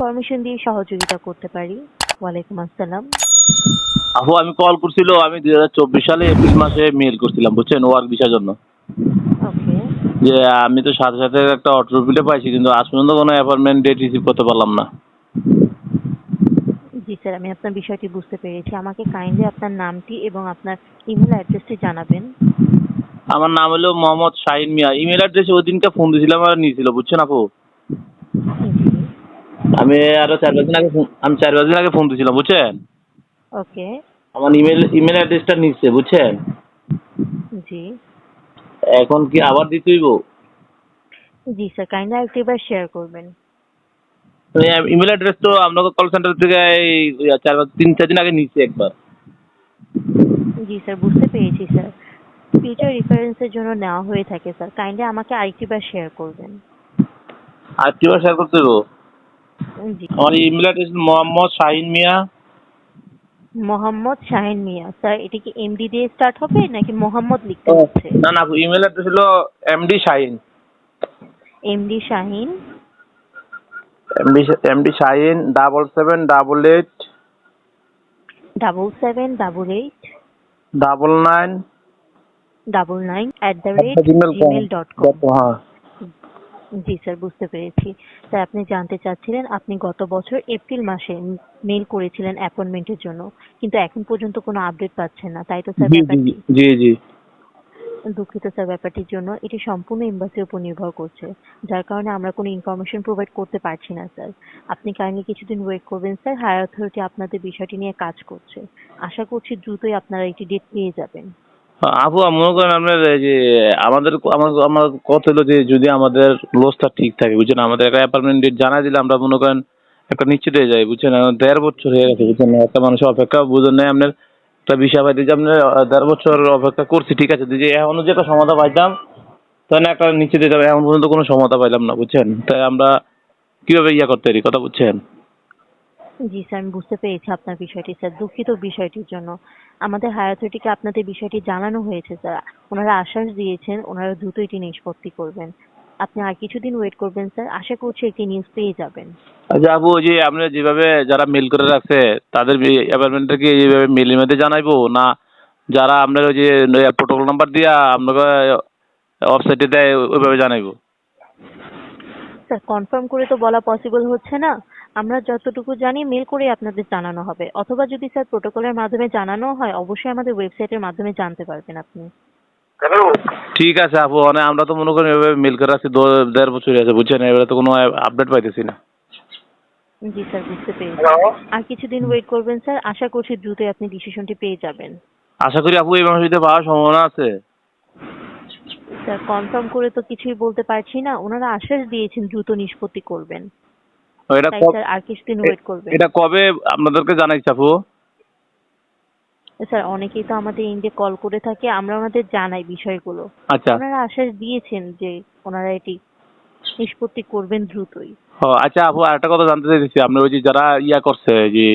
Permission দিয়ে সহযোগিতা করতে পারি। ওয়ালাইকুম আসসালাম। আপু আমি কল করছিল আমি দুই হাজার চব্বিশ সালে এপ্রিল মাসে মেল করছিলাম বুঝছেন? ওয়ার্ক ভিসার জন্য। ওকে যে আমি তো সাথে সাথে একটা অটো বিলে পাইছি কিন্তু আজ পর্যন্ত কোনো অ্যাপয়েন্টমেন্ট ডেট রিসিভ করতে পারলাম না। জি স্যার আমি আপনার বিষয়টি বুঝতে পেরেছি। আমাকে কাইন্ডলি আপনার নামটি এবং আপনার ইমেল অ্যাড্রেসটি জানাবেন। আমার নাম হলো মোহাম্মদ শাহিন মিয়া। ইমেল অ্যাড্রেসে ওই দিনকে ফোন দিয়েছিলাম আর নিয়েছিল বুঝছেন আপু? আমি আরও চার পাঁচ দিন আগে আমি চার পাঁচ দিন আগে ফোন দিয়েছিলাম বুঝছেন? ওকে। আমার ইমেল ইমেল অ্যাড্রেসটা নিচ্ছে বুঝছেন? জি। এখন কি আবার দিতে হইব? জি স্যার কাইন্ডলি আরেকটিবার শেয়ার করবেন। ইমেল অ্যাড্রেস তো আপনাকে কল সেন্টার থেকে এই চার পাঁচ তিন চার দিন আগে নিচ্ছে একবার। জি স্যার বুঝতে পেরেছি স্যার। ফিউচার রেফারেন্সের জন্য নেওয়া হয়ে থাকে স্যার। কাইন্ডলি আমাকে আরেকটিবার শেয়ার করবেন। আর কিবার শেয়ার করতে জি আমার email address Mohammad Shahin Mia. Mohammad Shahin Mia. Sir এটা কি এমডি দিয়ে স্টার্ট হবে নাকি মোহাম্মদ লিখতে হচ্ছে? না না ইমেল অ্যাড্রেস হলো MD Shahin. MD Shahin. MD MD Shahin double seven double eight double seven double eight double nine double nine at the rate Gmail dot com হ্যাঁ। জি স্যার বুঝতে পেরেছি। স্যার আপনি জানতে চাচ্ছিলেন আপনি গত বছর এপ্রিল মাসে মেল করেছিলেন অ্যাপয়েন্টমেন্টের জন্য কিন্তু এখন পর্যন্ত কোনো আপডেট পাচ্ছেন না তাই তো স্যার জি জি ব্যাপারটি? জি জি দুঃখিত স্যার ব্যাপারটির জন্য এটি সম্পূর্ণ এম্বাসির উপর নির্ভর করছে যার কারণে আমরা কোনো ইনফরমেশন প্রোভাইড করতে পারছি না স্যার। আপনি কাইন্ডলি কিছুদিন ওয়েট করবেন স্যার হায়ার অথরিটি আপনাদের বিষয়টি নিয়ে কাজ করছে। আশা করছি দ্রুতই আপনারা একটি ডেট পেয়ে যাবেন। আপু মনে করেন আপনার, এই যে, আমাদের আমার কথা হলো যে, যদি আমাদের লসটা ঠিক থাকে, বুঝছেন? আমাদের একটা অ্যাপার্টমেন্ট ডেট জানাই দিলে আমরা মনে করেন একটা নিশ্চিত হয়ে যাই, বুঝছেন? দেড় বছর হয়ে গেছে, বুঝছেন? একটা মানুষ অপেক্ষা বুঝেন নাই, আপনার একটা বিষয় পাইতে যে আপনার দেড় বছর অপেক্ষা করছি, ঠিক আছে? যে এখনও যে একটা সমাধা পাইতাম, তাহলে একটা নিশ্চিত হয়ে যাবে, এখন পর্যন্ত কোনো সমাধা পাইলাম না, বুঝছেন? তাই আমরা কীভাবে ইয়া করতে পারি কথা বুঝছেন? জি স্যার আমি বুঝতে পেরেছি আপনার বিষয়টি স্যার দুঃখিত বিষয়টির জন্য। আমাদের হায়ার অথরিটিকে আপনাদের বিষয়টি জানানো হয়েছে স্যার। ওনারা আশ্বাস দিয়েছেন ওনারা দ্রুত এটি নিষ্পত্তি করবেন। আপনি আর কিছুদিন ওয়েট করবেন স্যার আশা করছি একটি নিউজ পেয়ে যাবেন। আচ্ছা আপু ওই যে আপনার যেভাবে যারা মেল করে রাখছে তাদের অ্যাপার্টমেন্টটা কি এইভাবে মেলের মধ্যে জানাইবো? না যারা আপনার ওই যে প্রোটোকল নাম্বার দিয়া আপনাকে ওয়েবসাইটে দেয় ওইভাবে জানাইবো? স্যার কনফার্ম করে তো বলা পসিবল হচ্ছে না। আমরা যতটুকু জানি মেল করে আপনাদের জানানো হবে। অথবা যদি স্যার প্রোটোকলের মাধ্যমে জানানো হয় অবশ্যই আমাদের ওয়েবসাইটের মাধ্যমে জানতে পারবেন আপনি। ঠিক আছে আপু মানে আমরা তো মনে করি এভাবে মেল করে রাখছি দেড় বছর আছে বুঝছেন? এবারে তো কোনো আপডেট পাইতেছি না। জি স্যার বুঝতে পেরেছি। আর কিছুদিন ওয়েট করবেন স্যার আশা করছি দ্রুতই আপনি ডিসিশনটি পেয়ে যাবেন। আশা করি আপু এই মাসে পাওয়ার সম্ভাবনা আছে। স্যার কনফার্ম করে তো কিছুই বলতে পারছি না ওনারা আশ্বাস দিয়েছেন দ্রুত নিষ্পত্তি করবেন। এটা আর কিছুদিন ওয়েট করবেন। এটা কবে আপনাদেরকে জানাইছি আপু স্যার অনেকেই তো আমাদের ইন্ডে কল করে থাকে আমরা ওনাদের জানাই বিষয়গুলো। আচ্ছা। ওনারা আশ্বাস দিয়েছেন যে ওনারা এটি নিষ্পত্তি করবেন দ্রুতই। আচ্ছা আপু আরেকটা কথা জানতে চাইছি আপনার ওই যে যারা ইয়া করছে যে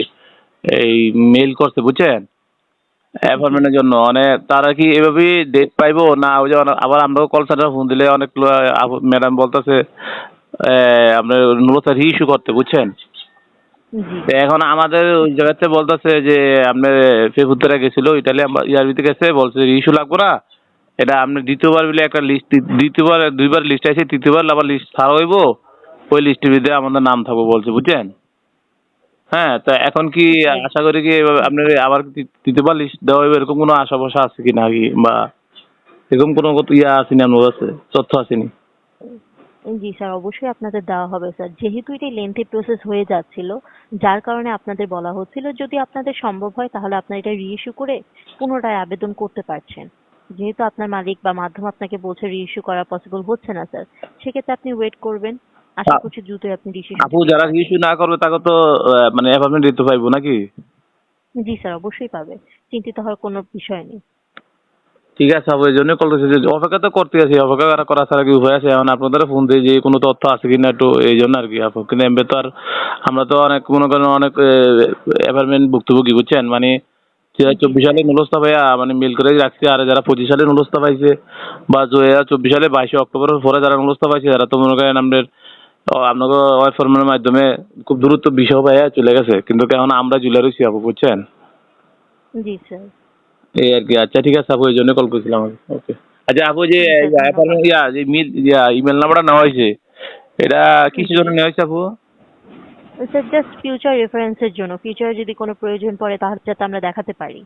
এই মেল করছে বুঝছেন? অ্যাপয়েন্টমেন্টের জন্য মানে তারা কি এভাবেই ডেট পাইবো? না ওই যে আবার আমরা কল সেন্টারে ফোন দিলে অনেক ম্যাডাম বলতেছে আপনার নুরতা ইস্যু করতে বুঝছেন? এখন আমাদের ওই জায়গাতে বলতেছে যে আপনার ফেসবুকরা গেছিল ইটালি ইয়ারবিতে গেছে বলছে ইস্যু লাগবো না। এটা আপনি দ্বিতীয়বার বলে একটা লিস্ট দ্বিতীয়বার দুইবার লিস্ট আছে তৃতীয়বার আবার লিস্ট ছাড়া হইব ওই লিস্টের ভিতরে আমাদের নাম থাকব বলছে বুঝছেন? হ্যাঁ তা এখন কি আশা করি কি আপনার আবার তৃতীয়বার লিস্ট দেওয়া হইবে এরকম কোনো আশা ভরসা আছে কি না কি বা এরকম কোনো ইয়া আসেনি আপনার কাছে তথ্য আসেনি জি স্যার অবশ্যই আপনাদের দেওয়া হবে স্যার। যেহেতু এটি লেন্থি প্রসেস হয়ে যাচ্ছিল যার কারণে আপনাদের বলা হচ্ছিল যদি আপনাদের সম্ভব হয় তাহলে আপনারা এটা রিইস্যু করে পুনরায় আবেদন করতে পারছেন। যেহেতু আপনার মালিক বা মাধ্যম আপনাকে বলছে রিইস্যু করা পসিবল হচ্ছে না স্যার সেক্ষেত্রে আপনি ওয়েট করবেন। আশা করছি দ্রুতই আপনি ডিসিশন আপু যারা ইস্যু না করবে তাকে তো মানে অ্যাপয়েন্টমেন্ট দিতে পাইবো নাকি? জি স্যার অবশ্যই পাবে। চিন্তিত হওয়ার কোনো বিষয় নেই। ঠিক আছে আপু এই জন্যই কল করছি। যে অপেক্ষা তো করতে আছি, অপেক্ষা করা ছাড়া কি উপায় আছে? এখন আপনাদের ফোন দিয়ে যে কোনো তথ্য আছে কিনা একটু এই জন্য আর কি। আপু, কিন্তু এমনি তো আর আমরা তো অনেক, মনে করেন অনেক অ্যাপার্টমেন্ট ভুক্তভোগী, বুঝছেন? মানে চব্বিশ সালে নুলস্তা ভাইয়া মানে মিল করে রাখছি, আর যারা পঁচিশ সালে নুলস্তা পাইছে, বা দুই হাজার চব্বিশ সালে বাইশে অক্টোবরের পরে যারা নুলস্তা পাইছে, তারা তো মনে করেন আমাদের আপনাকে ওয়াই ফর্মের মাধ্যমে খুব দ্রুত বিষয় ভাইয়া চলে গেছে। কিন্তু এখন আমরা জুলে রয়েছি, আপু, বুঝছেন? জি স্যার এই আর কি আচ্ছা ঠিক আছে আপু এই জন্য কল করছিলাম ওকে আচ্ছা আপু যে ইয়া, যে মিল ইয়া ইমেল নাম্বারটা নেওয়া হয়েছে এটা কিসের জন্য নেওয়া হয়েছে আপু? স্যার জাস্ট ফিউচার রেফারেন্সের জন্য। ফিউচারে যদি কোনো প্রয়োজন পড়ে তাহলে যাতে আমরা দেখাতে পারি।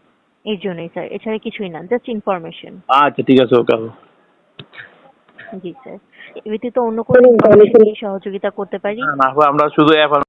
এই জন্যই স্যার এছাড়া কিছুই না জাস্ট ইনফরমেশন আচ্ছা ঠিক আছে ওকে আপু। জি স্যার এ ব্যতীত অন্য কোনো ইনফরমেশন সহযোগিতা করতে পারি? না আমরা শুধু